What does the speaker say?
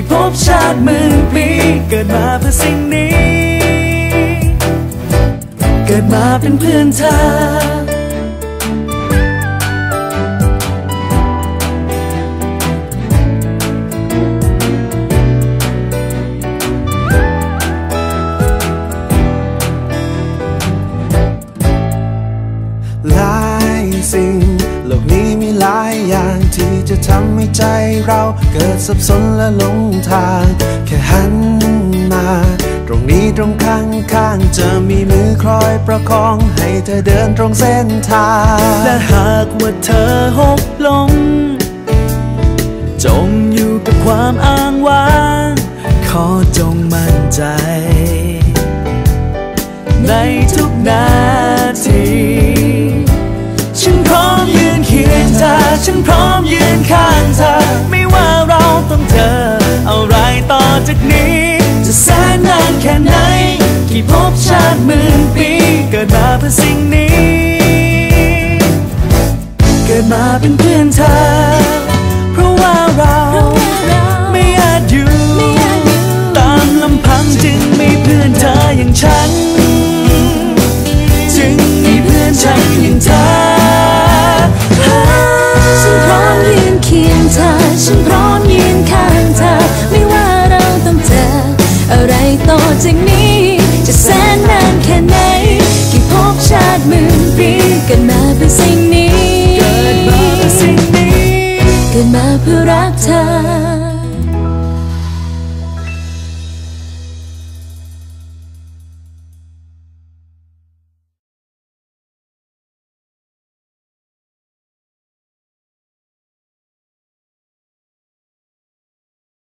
กี่ภพชาติหมื่นปี เกิดมาเพื่อสิ่งนี้ เกิดมาเป็นเพื่อนเธอหลายสิ่งโลกนี้มีหลายอย่าง จะทำให้ใจเราเกิดสับสนและหลงทาง แค่หันมา ตรงนี้ตรงข้างข้างจะมีมือคอยประคอง ให้เธอเดินตรงเส้นทาง และหากว่าเธอหกลงจมอยู่กับความอ้างว้าง ขอจงมั่นใจ ในทุกนาที เธอ ฉันพร้อมยืนข้างเธอ ไม่ว่าเราต้องเจออะไรต่อจากนี้ จะแสนนานแค่ไหน กี่ภพชาติหมื่นปีเกิดมาเพื่อสิ่งนี้ เกิดมาเป็นเพื่อนเธอเพราะว่าเราไม่อาจอยู่ตามลำพังจึงมีเพื่อนเธออย่างฉัน จึงมีเพื่อนฉันอย่างเธอ จากนี้ จะแสนนานแค่ไหนกี่พบชาติหมื่นปีเกิดมาเพื่อสิ่งนี้ เกิดมาเพื่อสิ่งนี้ เกิดมาเพื่อรักเธอ